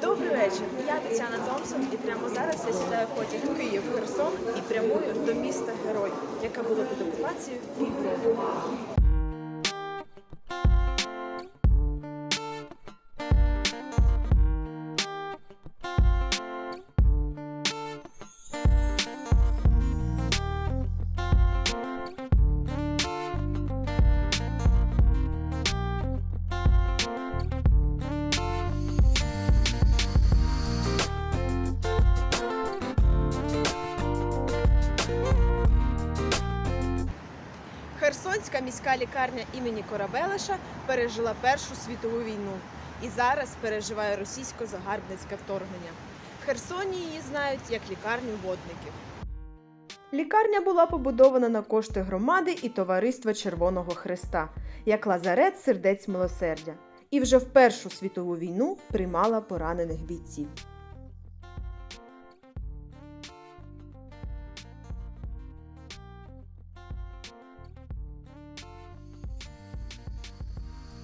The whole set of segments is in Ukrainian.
Добрий вечір. Я Тетяна Томсон, і прямо зараз я сідаю в потяг Київ Херсон і прямую до міста Герой, яке було під окупацією півроку. Херсонська міська лікарня імені Корабелиша пережила Першу світову війну і зараз переживає російсько-загарбницьке вторгнення. В Херсоні її знають як лікарню водників. Лікарня була побудована на кошти громади і товариства Червоного Хреста, як лазарет сердець милосердя, і вже в Першу світову війну приймала поранених бійців.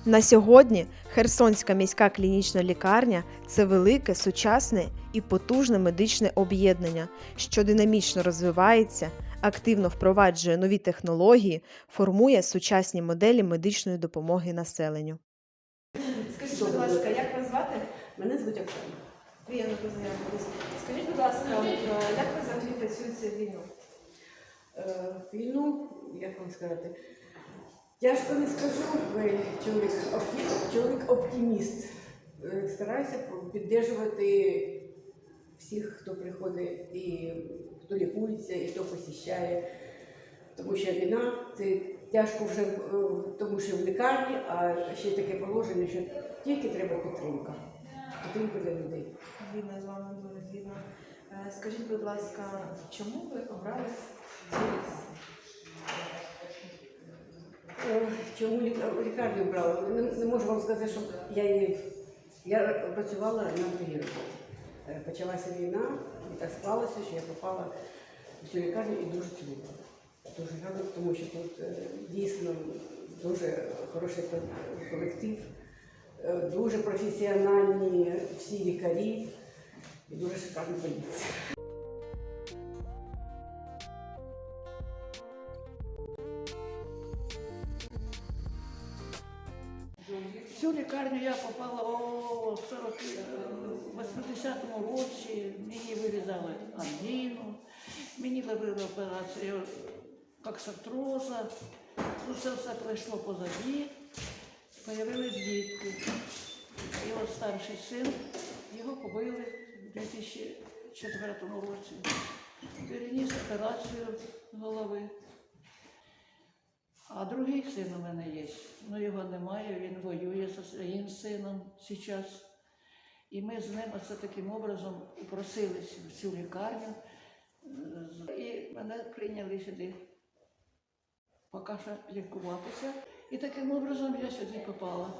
На сьогодні Херсонська міська клінічна лікарня це велике, сучасне і потужне медичне об'єднання, що динамічно розвивається, активно впроваджує нові технології, формує сучасні моделі медичної допомоги населенню. Скажіть, будь ласка, як вас звати? Мене звуть Оксана. Приємно познайомитися. Скажіть, будь ласка, як ви взагалі працюєте війну? Е, Війну, як вам сказати, тяжко не скажу, чоловік, чоловік оптиміст. Е, Стараюся підтримувати всіх, хто приходить, і хто лікується, і хто посіщає. Тому що війна це тяжко вже, е, тому що в лікарні, а ще таке положення, що тільки треба підтримка. Підтримка для людей. Згідно з вами дуже згідно. Е, Скажіть, будь ласка, чому ви обрали Чому лікарню брала? Не, не можу вам сказати, що я її я працювала на другій. Е, Почалася війна, і так склалося, що я попала в цю лікарню і дуже цю. Дуже рада, тому що тут е, дійсно дуже хороший колектив, е, дуже професіональні всі лікарі і дуже шикарна поліція. Лікарню я попала у 40, е, 80-му році. Мені вирізали ангіну, мені робили операцію коксатроза. Ну, це все пройшло позаді, появились дітки. І от старший син, його побили у 2004 році. Переніс операцію голови. А другий син у мене є. Ну його немає, він воює зі своїм сином зараз. І ми з ним оце таким образом упросились в цю лікарню. І мене прийняли сюди поки що лікуватися. І таким образом я сюди попала.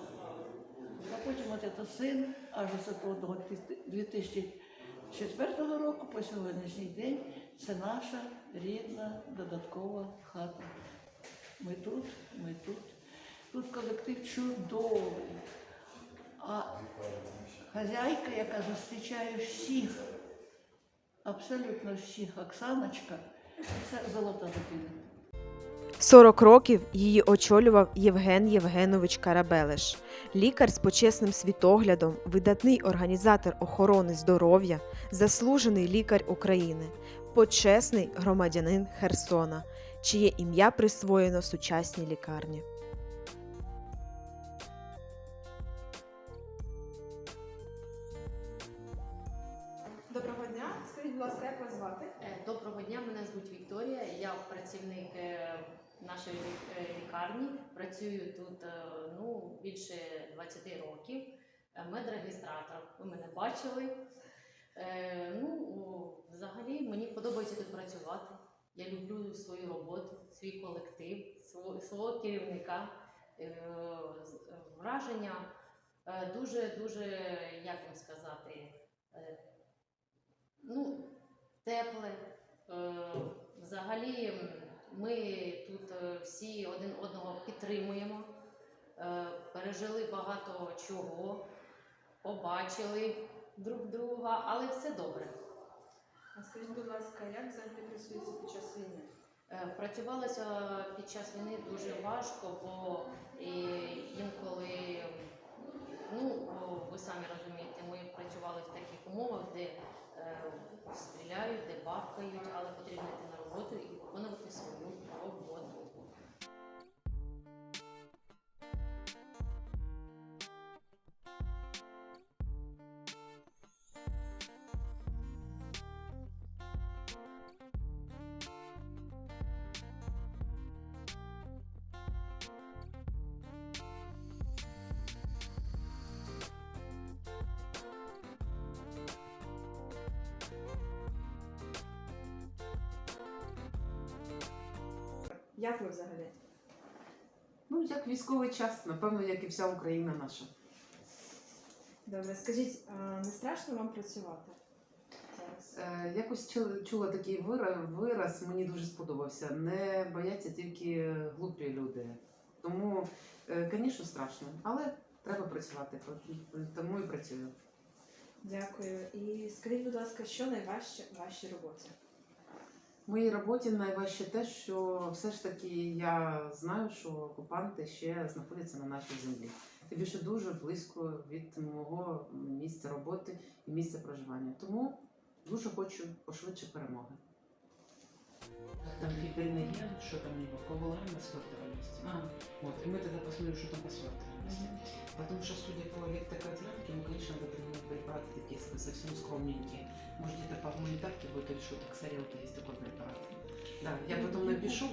А потім от це син, аж того 2004 року по сьогоднішній день це наша рідна додаткова хата. Ми тут, ми тут. Тут колектив чудовий. А хазяйка, яка зустрічає всіх, абсолютно всіх, Оксаночка, це золота дитина. 40 років її очолював Євген Євгенович Карабелеш, лікар з почесним світоглядом, видатний організатор охорони здоров'я, заслужений лікар України, почесний громадянин Херсона, чиє ім'я присвоєно сучасній лікарні. Доброго дня. Скажіть, будь ласка, як вас звати? Е, Доброго дня, мене звуть Вікторія. Я працівник е, нашої е, лікарні. Працюю тут ну, більше 20 років. Медреєстратор. Ви мене бачили. Ну, взагалі мені подобається тут працювати. Я люблю свою роботу, свій колектив, свого, керівника. Е, е, Враження е, дуже, дуже, як вам сказати, е, ну, тепле. Взагалі ми тут всі один одного підтримуємо, пережили багато чого. побачили друг друга, але все добре. Скажіть, будь ласка, як взагалі працюється під час війни? Е, Працювалося під час війни дуже важко, бо інколи, ну ви самі розумієте, ми працювали в таких умовах, де е, стріляють, де бахкають, але потрібно йти на роботу і виконувати свою роботу. Як ви взагалі? Ну, як військовий час, напевно, як і вся Україна наша. Добре, скажіть, а не страшно вам працювати? Е, якось чула, чула такий вираз, вираз, мені дуже сподобався. Не бояться тільки глупі люди. Тому, е, звісно, страшно, але треба працювати, тому і працюю. Дякую. І скажіть, будь ласка, що найважче в вашій роботі? Моїй роботі найважче те, що все ж таки я знаю, що окупанти ще знаходяться на нашій землі. Тим більше дуже близько від мого місця роботи і місця проживання. Тому дуже хочу пошвидше перемоги. Там Фибрина Е, что там у него, ковалаемая свертываемость. А, Вот, и мы тогда посмотрим, что там по свертываемости. Потому что, судя по электрокардиографике, мы, конечно, надо принимать препараты такие с- совсем скромненькие. Может, где-то по гуманитарке будет или что-то, ксарелка есть такой препарат. Да, я потом напишу,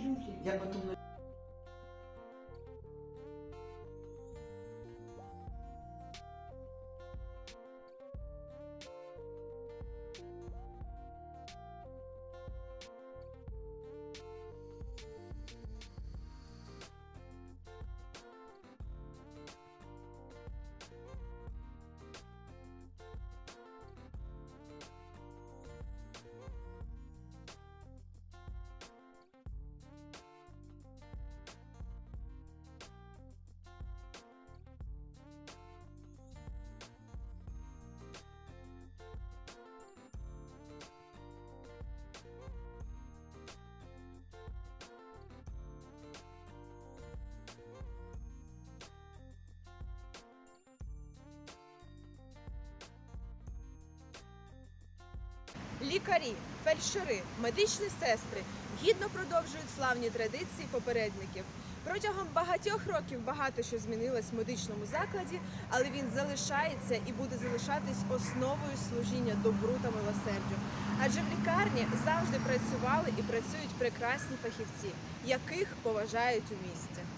я потом напишу. Лікарі, фельдшери, медичні сестри гідно продовжують славні традиції попередників. Протягом багатьох років багато що змінилось в медичному закладі, але він залишається і буде залишатись основою служіння добру та милосердю. Адже в лікарні завжди працювали і працюють прекрасні фахівці, яких поважають у місті.